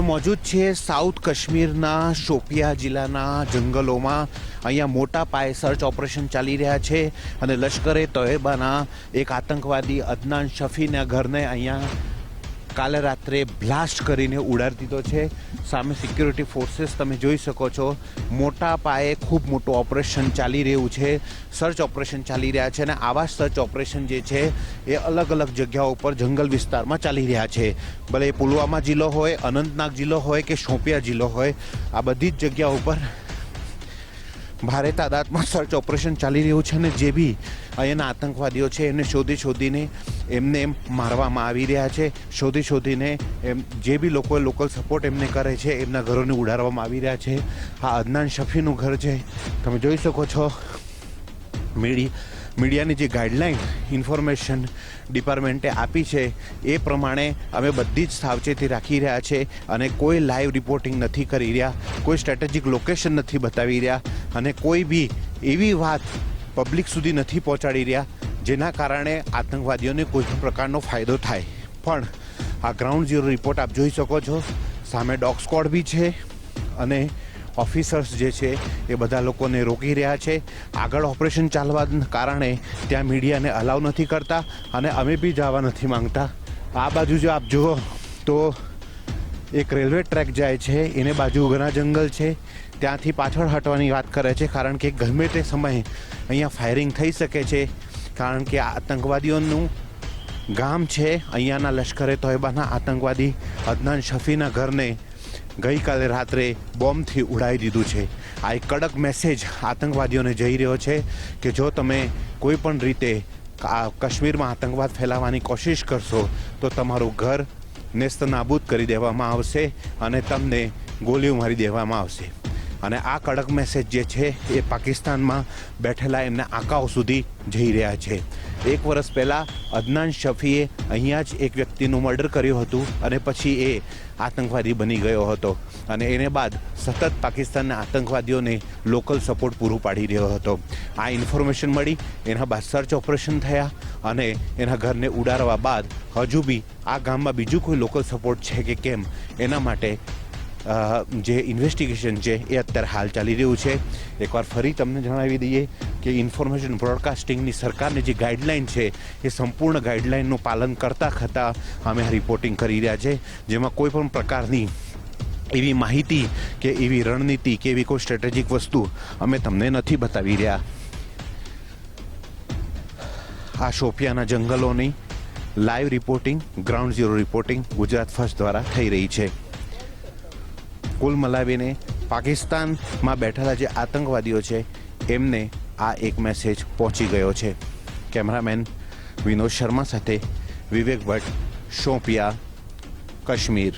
મોજૂદ છીએ સાઉથ કાશ્મીરના શોપિયા જિલ્લાના જંગલોમાં. અહીંયા મોટા પાયે સર્ચ ઓપરેશન ચાલી રહ્યા છે અને લશ્કરે તોયબાના એક આતંકવાદી અદનાન શફીના ઘરને અહીંયા કાલે રાત્રે બ્લાસ્ટ કરીને ઉડાડી દીધો છે. સામે સિક્યુરિટી ફોર્સીસ તમે જોઈ શકો છો. મોટા પાયે ખૂબ મોટું ઓપરેશન ચાલી રહ્યું છે. સર્ચ ઓપરેશન ચાલી રહ્યા છે અને આવા સર્ચ ઓપરેશન જે છે, એ અલગ અલગ જગ્યાઓ ઉપર જંગલ વિસ્તારમાં ચાલી રહ્યા છે. ભલે એ પુલવામા જિલ્લો હોય, અનંતનાગ જિલ્લો હોય કે શોપિયા જિલ્લો હોય, આ બધી જ જગ્યા ઉપર ભારે તાદાદમાં સર્ચ ઓપરેશન ચાલી રહ્યું છે અને જે બી અહીંયાના આતંકવાદીઓ છે એમને શોધી શોધીને એમને એમ મારવામાં આવી રહ્યા છે. શોધી શોધીને એમ જે બી લોકો લોકલ સપોર્ટ એમને કરે છે, એમના ઘરોને ઉડાડવામાં આવી રહ્યા છે. આ અદનાન શફીનું ઘર છે. તમે જોઈ શકો છો. મીડી મીડિયાની જે ગાઈડલાઈન ઇન્ફોર્મેશન ડિપાર્ટમેન્ટે આપી છે, એ પ્રમાણે અમે બધી જ સાવચેતી રાખી રહ્યા છે અને કોઈ લાઈવ રિપોર્ટિંગ નથી કરી રહ્યા, કોઈ સ્ટ્રેટેજિક લોકેશન નથી બતાવી રહ્યા. અને કોઈ બી એવી વાત પબ્લિક સુધી નથી પહોંચાડી રહ્યા જેના કારણે આતંકવાદીઓને કોઈ પણ પ્રકારનો ફાયદો થાય. પણ આ ગ્રાઉન્ડ ઝીરો રિપોર્ટ આપ જોઈ શકો છો. સામે ડોગ સ્કોડ બી છે અને ઓફિસર્સ જે છે એ બધા લોકોને રોકી રહ્યા છે. આગળ ઓપરેશન ચાલવાના કારણે ત્યાં મીડિયાને અલાઉ નથી કરતા અને અમે બી જવા નથી માંગતા. આ બાજુ જો આપ જુઓ તો એક રેલવે ટ્રેક જાય છે, એને બાજુ ઘણા જંગલ છે, ત્યાંથી પાછળ હટવાની વાત કરે છે, કારણ કે ગમે તે સમયે અહીંયા ફાયરિંગ થઈ શકે છે, કારણ કે આતંકવાદીઓનું ગામ છે, અહીંયાના લશ્કરે તોયબાના આતંકવાદી અદનાન શફીના ઘરને ગઈકાલે રાત્રે બોમ્બથી ઉડાવી દીધું છે. આ એક કડક મેસેજ આતંકવાદીઓને જઈ રહ્યો છે કે જો તમે કોઈ પણ રીતે આ કાશ્મીરમાં આતંકવાદ ફેલાવવાની કોશિશ કરશો, તો તમારું ઘર નેસ્ત નાબૂદ કરી દેવામાં આવશે અને તમને ગોલીઓ મારી દેવામાં આવશે. અને આ કડક મેસેજ જે છે એ પાકિસ્તાનમાં બેઠેલા એમના આંકાઓ સુધી જઈ રહ્યા છે. એક વર્ષ પહેલાં અદનાન શફીએ અહીંયા જ એક વ્યક્તિનું મર્ડર કર્યું હતું અને પછી એ આતંકવાદી બની ગયો હતો. અને એને બાદ સતત પાકિસ્તાનના આતંકવાદીઓને લોકલ સપોર્ટ પૂરું પાડી રહ્યો હતો. આ ઇન્ફોર્મેશન મળી, એના બાદ સર્ચ ઓપરેશન થયા અને એના ઘરને ઉડાડવા બાદ હજુ બી આ ગામમાં બીજું કોઈ લોકલ સપોર્ટ છે કે કેમ? એના માટે જે ઇન્વેસ્ટિગેશન છે એ અત્યારે હાલ ચાલી રહ્યું છે. એકવાર ફરી તમને જણાવી દઈએ કે ઇન્ફોર્મેશન બ્રોડકાસ્ટિંગની સરકારની જે ગાઈડલાઈન છે, એ સંપૂર્ણ ગાઈડલાઈનનું પાલન કરતા ખતા અમે રિપોર્ટિંગ કરી રહ્યા છે. જેમાં કોઈ પણ પ્રકારની એવી માહિતી કે એવી રણનીતિ કે એવી કોઈ સ્ટ્રેટેજિક વસ્તુ અમે તમને નથી બતાવી રહ્યા. આ શોપિયાના જંગલોની live reporting, ground zero reporting Gujarat first દ્વારા થઈ રહી છે. કુલ મલાવીને પાકિસ્તાનમાં બેઠેલા જે આતંકવાદીઓ છે, એમને આ એક મેસેજ પહોંચી ગયો છે. કેમેરામેન વિનોદ શર્મા સાથે વિવેક ભટ્ટ શોપિયા કાશ્મીર.